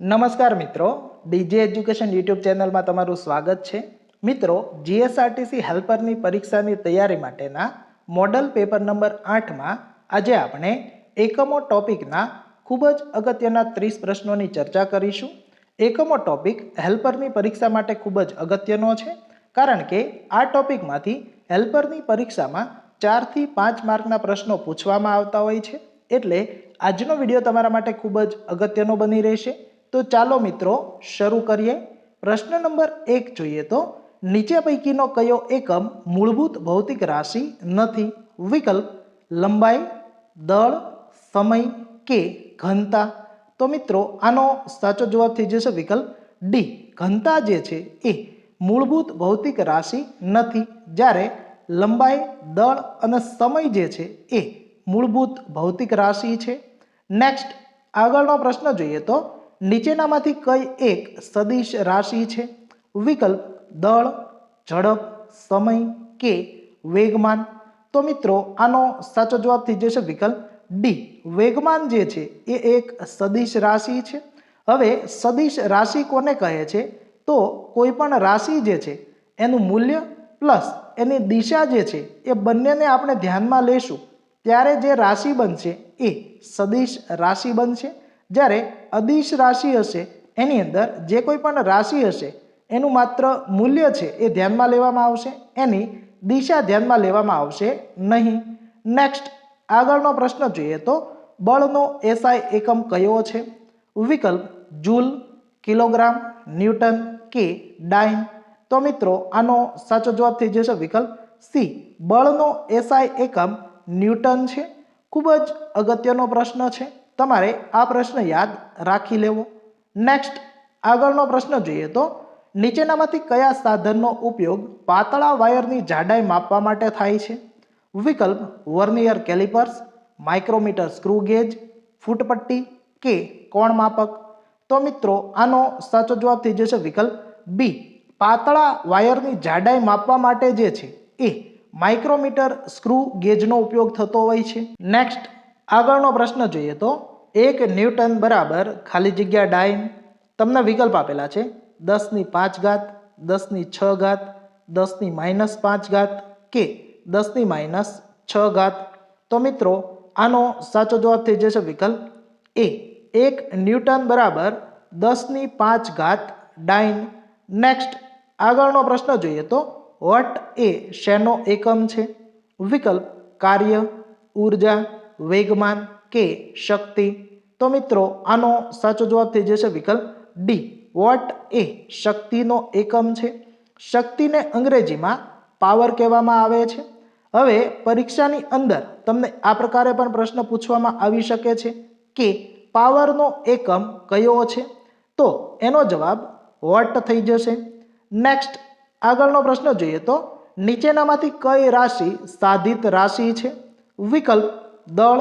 નમસ્કાર મિત્રો, DJ education YouTube ચેનલમાં તમારું સ્વાગત છે. મિત્રો, જીએસઆરટીસી હેલ્પરની પરીક્ષાની તૈયારી માટેના મોડલ પેપર નંબર આઠમાં આજે આપણે એકમો ટોપિકના ખૂબ જ અગત્યના ત્રીસ પ્રશ્નોની ચર્ચા કરીશું. એકમો ટોપિક હેલ્પરની પરીક્ષા માટે ખૂબ જ અગત્યનો છે, કારણ કે આ ટોપિકમાંથી હેલ્પરની પરીક્ષામાં ચારથી પાંચ માર્કના પ્રશ્નો પૂછવામાં આવતા હોય છે. એટલે આજનો વીડિયો તમારા માટે ખૂબ જ અગત્યનો બની રહેશે. તો ચાલો મિત્રો શરૂ કરીએ. પ્રશ્ન નંબર એક જોઈએ તો, નીચે પૈકીનો કયો એકમ મૂળભૂત ભૌતિક રાશિ નથી? વિકલ્પ, લંબાઈ, દળ, સમય કે ઘનતા? તો મિત્રો, આનો સાચો જવાબ થઈ જશે વિકલ્પ ડી. ઘનતા જે છે એ મૂળભૂત ભૌતિક રાશિ નથી. જ્યારે લંબાઈ, દળ અને સમય જે છે એ મૂળભૂત ભૌતિક રાશિ છે. નેક્સ્ટ, આગળનો પ્રશ્ન જોઈએ તો નીચેનામાંથી કઈ એક સદિશ રાશિ છે? વિકલ્પ દળ, ઝડપ, સમય કે વેગમાન? તો મિત્રો, આનો સાચો જવાબ થઈ જશે વિકલ્પ ડી વેગમાન જે છે, એ એક સદિશ રાશિ છે. હવે સદિશ રાશિ કોને કહે છે? તો કોઈ પણ રાશિ જે છે, એનું મૂલ્ય પ્લસ એની દિશા જે છે, એ બંનેને આપણે ધ્યાનમાં લેશું ત્યારે જે રાશિ બનશે, એ સદિશ રાશિ બનશે. જ્યારે અદિશ રાશિ હશે, એની અંદર જે કોઈ પણ રાશિ હશે, એનું માત્ર મૂલ્ય છે એ ધ્યાનમાં લેવામાં આવશે, એની દિશા ધ્યાનમાં લેવામાં આવશે નહીં. નેક્સ્ટ આગળનો પ્રશ્ન જોઈએ તો બળનો એસઆઈ એકમ કયો છે? વિકલ્પ જૂલ, કિલોગ્રામ, ન્યૂટન કે ડાઇન? તો મિત્રો, આનો સાચો જવાબ થઈ જશે વિકલ્પ સી બળનો એસઆઈ એકમ ન્યૂટન છે. ખૂબ જ અગત્યનો પ્રશ્ન છે. તમારે આ પ્રશ્ન યાદ રાખી લેવો. નેક્સ્ટ આગળનો પ્રશ્ન જોઈએ તો, નીચેનામાંથી કયા સાધનનો ઉપયોગ પાતળા વાયરની જાડાઈ માપવા માટે થાય છે? વિકલ્પ, vernier callipers, micrometer screw gauge, ફૂટપટ્ટી કે કોણ માપક? તો મિત્રો, આનો સાચો જવાબ થઈ જશે વિકલ્પ બી પાતળા વાયરની જાડાઈ માપવા માટે જે છે એ માઇક્રોમીટર સ્ક્રૂ ગેજનો ઉપયોગ થતો હોય છે. નેક્સ્ટ આગળનો પ્રશ્ન જોઈએ તો, એક ન્યૂટન બરાબર ખાલી જગ્યા ડાઇન તમને વિકલ્પ આપેલા છે. દસની પાંચ ઘાત, દસની છ ઘાત, દસની માઇનસ પાંચ ઘાત કે દસની માઇનસ છ ઘાત. તો મિત્રો, આનો સાચો જવાબ થઈ જશે વિકલ્પ એ. એક ન્યૂટન બરાબર દસની પાંચ ઘાત ડાઇન નેક્સ્ટ આગળનો પ્રશ્ન જોઈએ તો, વટ એ શેનો એકમ છે? વિકલ્પ, કાર્ય, ઊર્જા. વેગમાન કે શક્તિ? તો મિત્રો, આનો સાચો જવાબ થઈ જશે વિકલ્પ ડી વોટ એ શક્તિનો એકમ છે. શક્તિને અંગ્રેજીમાં પાવર કહેવામાં આવે છે. હવે પરીક્ષાની અંદર તમને આ પ્રકારે પણ પ્રશ્ન પૂછવામાં આવી શકે છે કે પાવરનો એકમ કયો છે? તો એનો જવાબ વોટ થઈ જશે. નેક્સ્ટ આગળનો પ્રશ્ન જોઈએ તો નીચેનામાંથી કઈ રાશિ સાધિત રાશિ છે? વિકલ્પ દળ,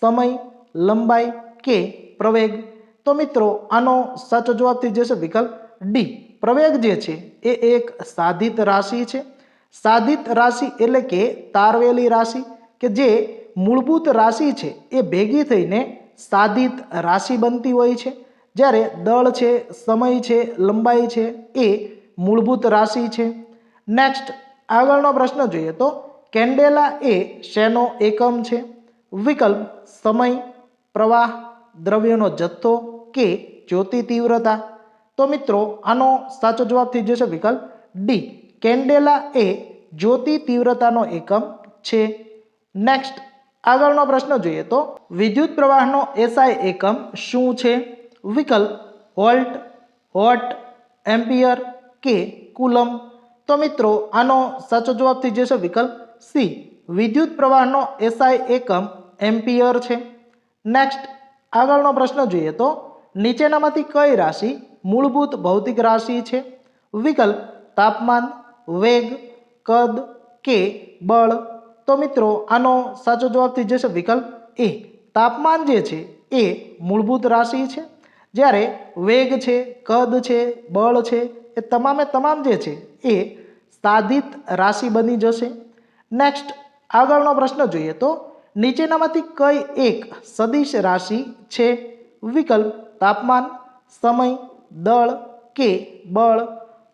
સમય, લંબાઈ કે પ્રવેગ? તો મિત્રો, આનો સાચો જવાબ થઈ જશે વિકલ્પ ડી પ્રવેગ જે છે, એ એક સાધિત રાશિ છે. સાધિત રાશિ એટલે કે તારવેલી રાશિ, કે જે મૂળભૂત રાશિ છે, એ ભેગી થઈને સાધિત રાશિ બનતી હોય છે. જ્યારે દળ છે, સમય છે, લંબાઈ છે, એ મૂળભૂત રાશિ છે. નેક્સ્ટ આગળનો પ્રશ્ન જોઈએ તો કેન્ડેલા એ શેનો એકમ છે? વિકલ્પ, સમય, પ્રવાહ, દ્રવ્યનો જથ્થો કે જ્યોતિ તીવ્રતા. તો મિત્રો, આનો સાચો જવાબ થઈ જશે વિકલ્પ ડી કેન્ડેલા એ જ્યોતિ તીવ્રતાનો એકમ છે. નેક્સ્ટ આગળનો પ્રશ્ન જોઈએ તો વિદ્યુત પ્રવાહનો એસઆઈ એકમ શું છે? વિકલ્પ, વોલ્ટ હોટ એમ્પિયર કે કુલમ? તો મિત્રો, આનો સાચો જવાબ થઈ જશે વિકલ્પ સી વિદ્યુત પ્રવાહનો એસઆઈ એકમ એમ્પિયર છે. નેક્સ્ટ આગળનો પ્રશ્ન જોઈએ તો, નીચેનામાંથી કઈ રાશિ મૂળભૂત ભૌતિક રાશિ છે? વિકલ્પ, તાપમાન, વેગ, કદ, કે, બળ. તો મિત્રો, આનો સાચો જવાબ થઈ જશે વિકલ્પ એ. તાપમાન જે છે, એ મૂળભૂત રાશિ છે. જ્યારે વેગ છે, કદ છે, બળ છે, એ તમામે તમામ જે છે, એ સાધિત રાશિ બની જશે. નેક્સ્ટ આગળનો પ્રશ્ન જોઈએ તો નીચેનામાંથી કઈ એક સદિશ રાશિ છે? વિકલ્પ, તાપમાન, સમય, દળ કે બળ?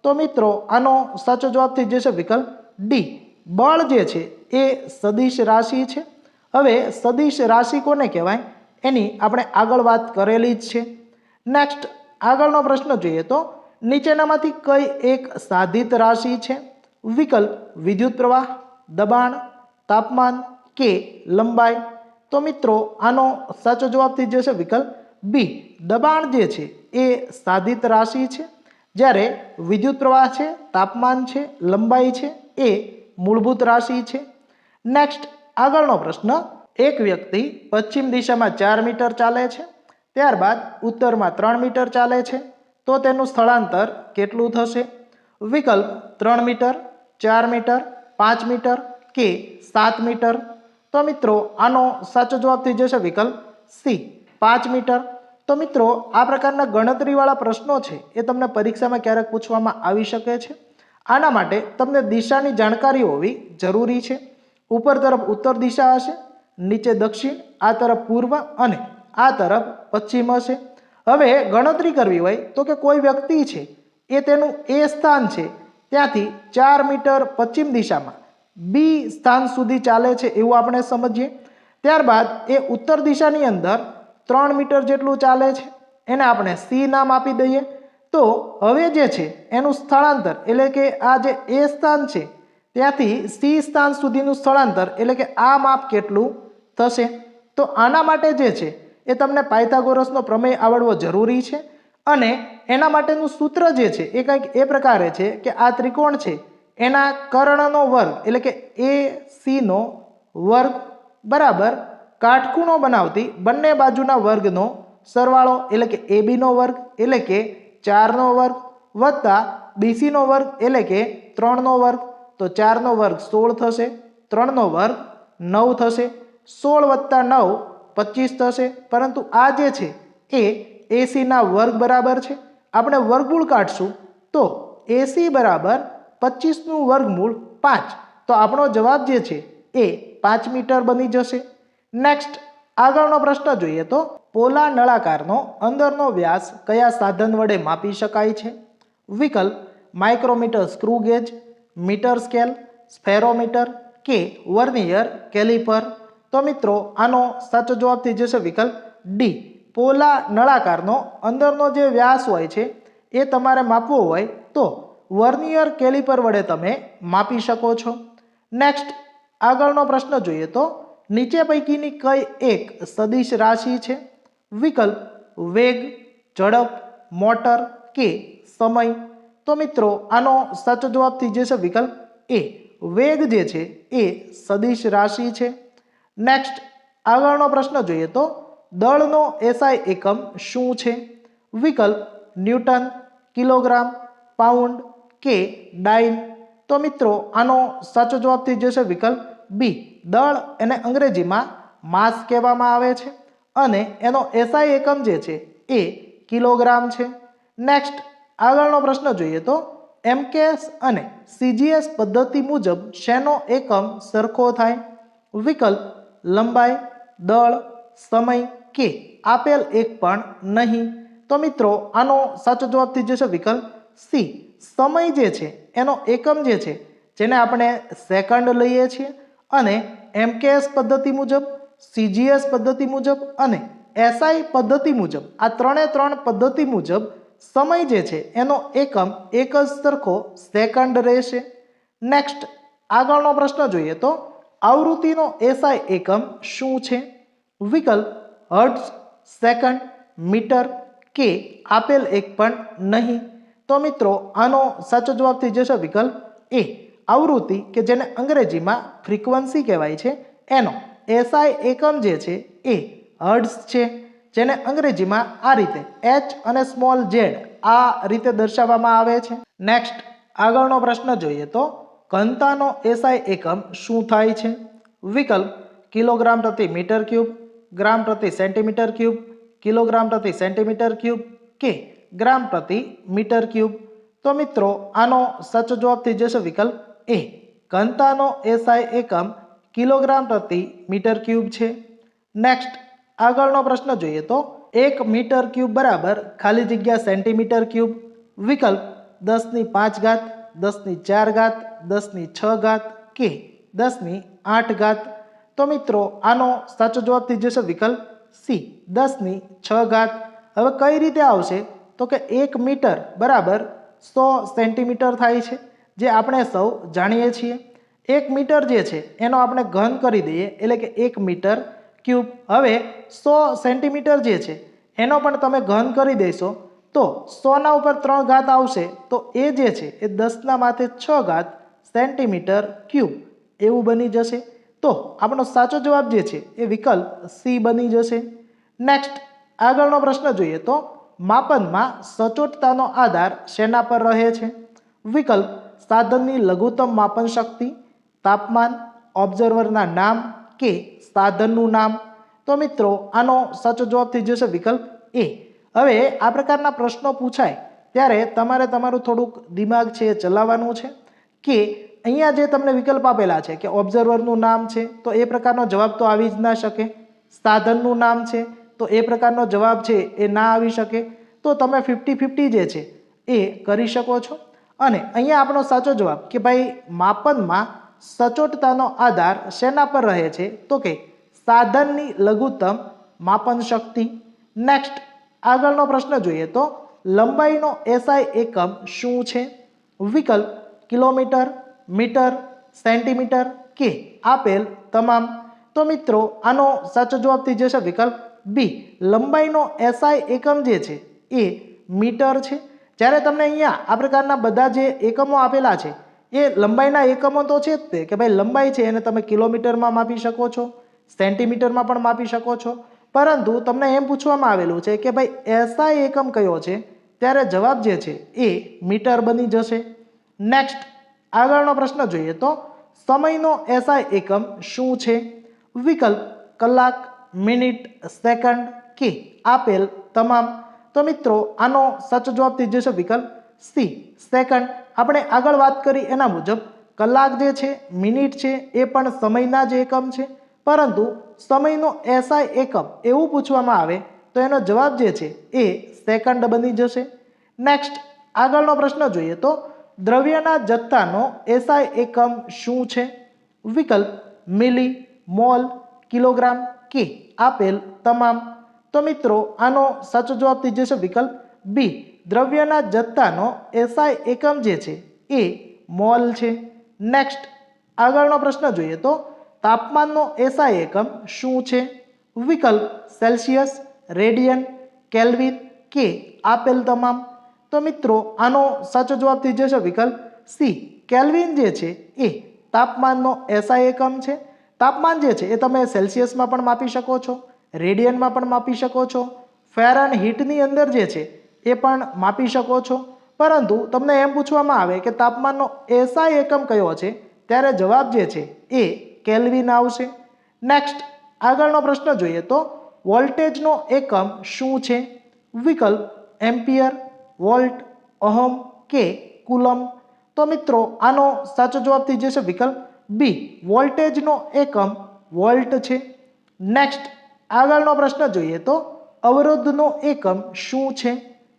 તો મિત્રો, આનો સાચો જવાબ થઈ જશે વિકલ્પ ડી બળ જે છે, એ સદિશ રાશિ છે. હવે સદિશ રાશિ કોને કહેવાય? એની આપણે આગળ વાત કરેલી જ છે. નેક્સ્ટ આગળનો પ્રશ્ન જોઈએ તો, નીચેનામાંથી કઈ એક સાધિત રાશિ છે? વિકલ્પ, વિદ્યુત પ્રવાહ, દબાણ, તાપમાન કે લંબાઈ? તો મિત્રો, આનો સાચો જવાબ થઈ જશે વિકલ્પ બી. દબાણ જે છે, એ સાધિત રાશિ છે. જ્યારે વિદ્યુત પ્રવાહ છે, તાપમાન છે, લંબાઈ છે, એ મૂળભૂત રાશિ છે. નેક્સ્ટ આગળનો પ્રશ્ન. એક વ્યક્તિ પશ્ચિમ દિશામાં ચાર મીટર ચાલે છે, ત્યારબાદ ઉત્તરમાં ત્રણ મીટર ચાલે છે. તો તેનું સ્થળાંતર કેટલું થશે? વિકલ્પ ત્રણ મીટર, ચાર મીટર, પાંચ મીટર કે સાત મીટર? તો મિત્રો, આનો સાચો જવાબ થઈ જશે વિકલ્પ સી પાંચ મીટર. તો મિત્રો, આ પ્રકારના ગણતરીવાળા પ્રશ્નો છે એ તમને પરીક્ષામાં ક્યારેક પૂછવામાં આવી શકે છે. આના માટે તમને દિશાની જાણકારી હોવી જરૂરી છે. ઉપર તરફ ઉત્તર દિશા હશે, નીચે દક્ષિણ, આ તરફ પૂર્વ અને આ તરફ પશ્ચિમ હશે. હવે ગણતરી કરવી હોય તો કે કોઈ વ્યક્તિ છે એ તેનું એ સ્થાન છે, ત્યાંથી ચાર મીટર પશ્ચિમ દિશામાં. બી સ્થાન સુધી ચાલે છે એવું આપણે સમજીએ. ત્યારબાદ એ ઉત્તર દિશાની અંદર ત્રણ મીટર જેટલું ચાલે છે. એને આપણે સી નામ આપી દઈએ. તો હવે જે છે, એનું સ્થળાંતર એટલે કે આ જે એ સ્થાન છે, ત્યાંથી સી સ્થાન સુધીનું સ્થળાંતર એટલે કે આ માપ કેટલું થશે. તો આના માટે જે છે, એ તમને પાયથાગોરસનો પ્રમેય આવડવો જરૂરી છે. અને એના માટેનું સૂત્ર જે છે, એ કંઈક એ પ્રકારે છે કે આ ત્રિકોણ છે એના કર્ણનો વર્ગ, એટલે કે એ સીનો વર્ગ બરાબર કાટખૂણો બનાવતી બંને બાજુના વર્ગનો સરવાળો, એટલે કે એ બીનો વર્ગ, એટલે કે ચારનો વર્ગ, વત્તા બીસીનો વર્ગ, એટલે કે ત્રણનો વર્ગ. તો ચારનો વર્ગ સોળ થશે ત્રણનો વર્ગ નવ થશે, સોળ વત્તા નવ પચીસ થશે. પરંતુ આ જે છે, એ એસીના વર્ગ બરાબર છે. આપણે વર્ગમૂળ કાઢશું તો એસી બરાબર પચીસનું વર્ગમૂળ પાંચ. તો આપણો જવાબ જે છે એ પાંચ મીટર બની જશે. નેક્સ્ટ આગળનો પ્રશ્ન જોઈએ તો પોલા નળાકારનો અંદરનો વ્યાસ કયા સાધન વડે માપી શકાય છે? વિકલ્પ micrometer screw metre scale spherometer કે વર્નિયર કેલિપર. તો મિત્રો, આનો સાચો જવાબ થઈ જશે વિકલ્પ ડી પોલા નળાકારનો અંદરનો જે વ્યાસ હોય છે એ તમારે માપવો હોય તો વર્નિયર કેલિપર વડે તમે માપી શકો છો. નેક્સ્ટ આગળનો પ્રશ્ન જોઈએ તો, નીચે પૈકીની કઈ એક સદિશ રાશિ છે? વિકલ્પ, વેગ, ઝડપ, મોટર કે સમય? તો મિત્રો, આનો સાચો જવાબ થઈ જશે વિકલ્પ એ. વેગ જે છે એ સદિશ રાશિ છે. નેક્સ્ટ આગળનો પ્રશ્ન જોઈએ તો, દળનો એસઆઈ એકમ શું છે? વિકલ્પ, ન્યૂટન, કિલોગ્રામ, પાઉન્ડ કે ડાઇલ તો મિત્રો, આનો સાચો જવાબ થઈ જશે વિકલ્પ બી દળ એને અંગ્રેજીમાં માસ કહેવામાં આવે છે અને એનો એસઆઈ એકમ જે છે એ કિલોગ્રામ છે. નેક્સ્ટ આગળનો પ્રશ્ન જોઈએ તો એમકેએસ અને સીજીએસ પદ્ધતિ મુજબ શેનો એકમ સરખો થાય? વિકલ્પ લંબાઈ, દળ, સમય કે આપેલ એક પણ નહીં. તો મિત્રો, આનો સાચો જવાબ થઈ જશે વિકલ્પ સી સમય જે છે, એનો એકમ જે છે, જેને આપણે સેકન્ડ લઈએ છીએ અને એમકેએસ પદ્ધતિ મુજબ, સીજીએસ પદ્ધતિ મુજબ અને એસઆઈ પદ્ધતિ મુજબ, આ ત્રણે ત્રણ પદ્ધતિ મુજબ સમય જે છે, એનો એકમ એક જ સરખો સેકન્ડ રહેશે. નેક્સ્ટ, આગળનો પ્રશ્ન જોઈએ તો, આવૃત્તિનો એસઆઈ એકમ શું છે? વિકલ્પ હર્ટ્સ સેકન્ડ, મીટર, કે આપેલ એક પણ નહીં. તો મિત્રો, આનો સાચો જવાબ થઈ જશે વિકલ્પ એ. આવૃત્તિ, કે જેને અંગ્રેજીમાં ફ્રીક્વન્સી કહેવાય છે, એનો. એસઆઈ એકમ જે છે એ હર્ડ્સ છે, જેને અંગ્રેજીમાં આ રીતે એચ અને સ્મોલ ઝેડ આ રીતે દર્શાવવામાં આવે છે. નેક્સ્ટ, આગળનો પ્રશ્ન જોઈએ તો, ઘનતાનો એસઆઈ એકમ શું થાય છે? વિકલ્પ, કિલોગ્રામ પ્રતિ મીટર ક્યુબ, ગ્રામ પ્રતિ સેન્ટીમીટર ક્યુબ, કિલોગ્રામ પ્રતિ સેન્ટીમીટર ક્યુબ કે ગ્રામ પ્રતિ મીટર ક્યુબ. તો મિત્રો, આનો સાચો જવાબ થઈ જશે વિકલ્પ એ. ઘનતાનો એસઆઈ એકમ કિલોગ્રામ પ્રતિ મીટર ક્યુબ છે. નેક્સ્ટ આગળનો પ્રશ્ન જોઈએ તો એક મીટર ક્યુબ બરાબર ખાલી જગ્યા સેન્ટીમીટર ક્યુબ. વિકલ્પ દસની પાંચ ઘાત, દસની ચાર ઘાત, દસની છ ઘાત કે દસની આઠ ઘાત. તો મિત્રો, આનો સાચો જવાબ થઈ જશે વિકલ્પ સી. દસની છ ઘાત. હવે કઈ રીતે આવશે? તો કે એક મીટર બરાબર સો સેન્ટીમીટર થાય છે, જે આપણે સૌ જાણીએ છીએ. એક મીટર જે છે, એનો આપણે ઘન કરી દઈએ, એટલે કે એક મીટર ક્યુબ. હવે સો સેન્ટીમીટર જે છે, એનો પણ તમે ઘન કરી દેશો, તો સોના ઉપર ત્રણ ઘાત આવશે, તો એ જે છે, એ દસના માથે છ ઘાત સેન્ટીમીટર ક્યુબ. એવું બની જશે. તો આપણો સાચો જવાબ જે છે, એ વિકલ્પ સી બની જશે. નેક્સ્ટ આગળનો પ્રશ્ન જોઈએ તો માપનમાં સચોટતાનો આધાર શેના પર રહે છે? વિકલ્પ, સાધનની લઘુત્તમ માપન શક્તિ, તાપમાન, ઓબ્ઝર્વરના નામ કે સાધનનું નામ? તો મિત્રો, આનો સાચો જવાબ થઈ જશે વિકલ્પ એ. હવે આ પ્રકારના પ્રશ્નો પૂછાય ત્યારે તમારે તમારું થોડુંક દિમાગ છે એ ચલાવવાનું છે કે અહીંયા જે તમને વિકલ્પ આપેલા છે કે ઓબ્ઝર્વરનું નામ છે, તો એ પ્રકારનો જવાબ તો આવી જ ના શકે. સાધનનું નામ છે તો એ પ્રકારનો જવાબ છે એ ના આવી શકે. તો તમે ફિફ્ટી ફિફ્ટી જે છે એ કરી શકો છો. અને અહીંયા આપણો સાચો જવાબ કે ભાઈ માપનમાં સચોટતાનો આધાર શેના પર રહે છે? તો કે સાધનની લઘુત્તમ માપન શક્તિ. નેક્સ્ટ આગળનો પ્રશ્ન જોઈએ તો લંબાઈનો એસઆઈ એકમ શું છે? વિકલ્પ, કિલોમીટર, મીટર, સેન્ટીમીટર કે આપેલ તમામ. તો મિત્રો, આનો સાચો જવાબ થઈ જશે વિકલ્પ બી લંબાઈનો એસઆઈ એકમ જે છે, એ મીટર છે. જ્યારે તમને અહીંયા આ પ્રકારના બધા જે એકમો આપેલા છે, એ લંબાઈના એકમો તો છે જ તે કે ભાઈ લંબાઈ છે એને તમે કિલોમીટરમાં માપી શકો છો, સેન્ટીમીટરમાં પણ માપી શકો છો. પરંતુ તમને એમ પૂછવામાં આવેલું છે કે ભાઈ એસઆઈ એકમ કયો છે, ત્યારે જવાબ જે છે, એ મીટર બની જશે. નેક્સ્ટ આગળનો પ્રશ્ન જોઈએ તો, સમયનો એસઆઈ એકમ શું છે? વિકલ્પ, કલાક મિનિટ, સેકન્ડ કે. આપેલ તમામ. તો મિત્રો, આનો સાચો જવાબ થઈ જશે વિકલ્પ સી. સેકન્ડ. આપણે આગળ વાત કરી એના મુજબ, કલાક જે છે, મિનિટ છે, એ પણ સમયના જ એકમ છે. પરંતુ સમયનો એસઆઈ એકમ એવું પૂછવામાં આવે, તો એનો જવાબ જે છે, એ સેકન્ડ બની જશે. નેક્સ્ટ, આગળનો પ્રશ્ન જોઈએ તો, દ્રવ્યના જથ્થાનો એસઆઈ એકમ શું છે? વિકલ્પ મિલી, મોલ, કિલોગ્રામ. કે આપેલ તમામ. તો મિત્રો, આનો સાચો જવાબ થઈ જશે વિકલ્પ બી દ્રવ્યના જથ્થાનો એસઆઈ એકમ જે છે એ મોલ છે. નેક્સ્ટ આગળનો પ્રશ્ન જોઈએ તો તાપમાનનો એસઆઈ એકમ શું છે? વિકલ્પ સેલ્સિયસ રેડિયન કેલ્વિન કે આપેલ તમામ. તો મિત્રો, આનો સાચો જવાબ થઈ જશે વિકલ્પ સી કેલ્વિન જે છે એ તાપમાનનો એસઆઈ એકમ છે. તાપમાન જે છે એ તમે સેલ્સિયસમાં પણ માપી શકો છો, રેડિયનમાં પણ માપી શકો છો, ફેરન હીટની અંદર જે છે એ પણ માપી શકો છો. પરંતુ તમને એમ પૂછવામાં આવે કે તાપમાનનો એસઆઈ એકમ કયો છે, ત્યારે જવાબ જે છે એ કેલ્વિન આવશે. નેક્સ્ટ આગળનો પ્રશ્ન જોઈએ તો વોલ્ટેજનો એકમ શું છે? વિકલ્પ એમ્પિયર, વોલ્ટ, અહમ કે કુલમ? તો મિત્રો, આનો સાચો જવાબ થઈ જશે વિકલ્પ બી વોલ્ટેજનો એકમ વોલ્ટ છે. નેક્સ્ટ આગળનો પ્રશ્ન જોઈએ તો અવરોધનો એકમ શું છે?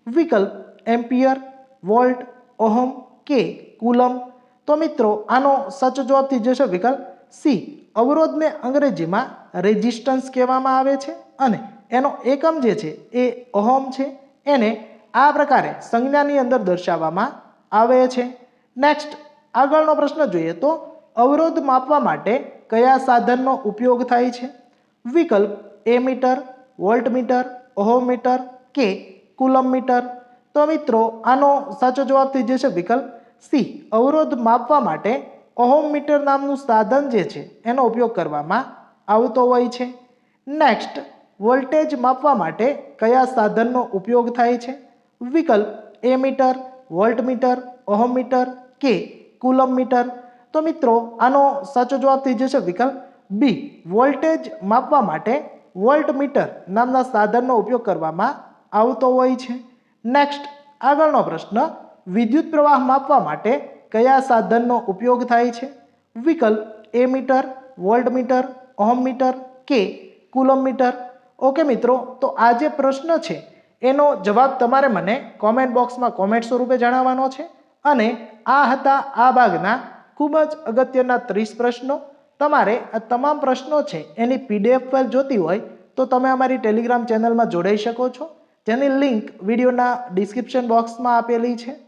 વિકલ્પ એમ્પિયર વોલ્ટ ઓહમ, કે કુલમ તો મિત્રો, આનો સાચો જવાબ થઈ જશે વિકલ્પ સી અવરોધને અંગ્રેજીમાં રેઝિસ્ટન્સ કહેવામાં આવે છે અને એનો એકમ જે છે એ ઓહમ છે. એને આ પ્રકારે સંજ્ઞાની અંદર દર્શાવવામાં આવે છે. નેક્સ્ટ આગળનો પ્રશ્ન જોઈએ તો અવરોધ માપવા માટે કયા સાધનનો ઉપયોગ થાય છે? વિકલ્પ એ મીટર વોલ્ટમીટર ઓહોમીટર કે કુલમ મીટર? તો મિત્રો, આનો સાચો જવાબ થઈ જશે વિકલ્પ સી અવરોધ માપવા માટે ઓહોમ મીટર નામનું સાધન જે છે, એનો ઉપયોગ કરવામાં આવતો હોય છે. નેક્સ્ટ વોલ્ટેજ માપવા માટે કયા સાધનનો ઉપયોગ થાય છે? વિકલ્પ એ મીટર વોલ્ટમીટર ઓહોમીટર કે કુલમ મીટર? તો મિત્રો, આનો સાચો જવાબ થઈ જશે વિકલ્પ બી વોલ્ટેજ માપવા માટે વોલ્ટમીટર નામના સાધનનો ઉપયોગ કરવામાં આવતો હોય છે. નેક્સ્ટ આગળનો પ્રશ્ન, વિદ્યુત પ્રવાહ માપવા માટે કયા સાધનનો ઉપયોગ થાય છે? વિકલ્પ એ મીટર, વોલ્ટમીટર ઓહમ મીટર કે કુલમ મીટર ઓકે મિત્રો, તો આ જે પ્રશ્ન છે, એનો જવાબ તમારે મને કોમેન્ટ બોક્સમાં કોમેન્ટ સ્વરૂપે જણાવવાનો છે અને આ હતા આ ભાગના ખૂબ જ અગત્યના ત્રીસ પ્રશ્નો. તમારે આ તમામ પ્રશ્નો છે એની પીડીએફ ફાઇલ જોતી હોય તો તમે અમારી ટેલિગ્રામ ચેનલમાં જોડાઈ શકો છો. જેની લિંક વિડીયોના ડિસ્ક્રિપ્શન બોક્સમાં આપેલી છે.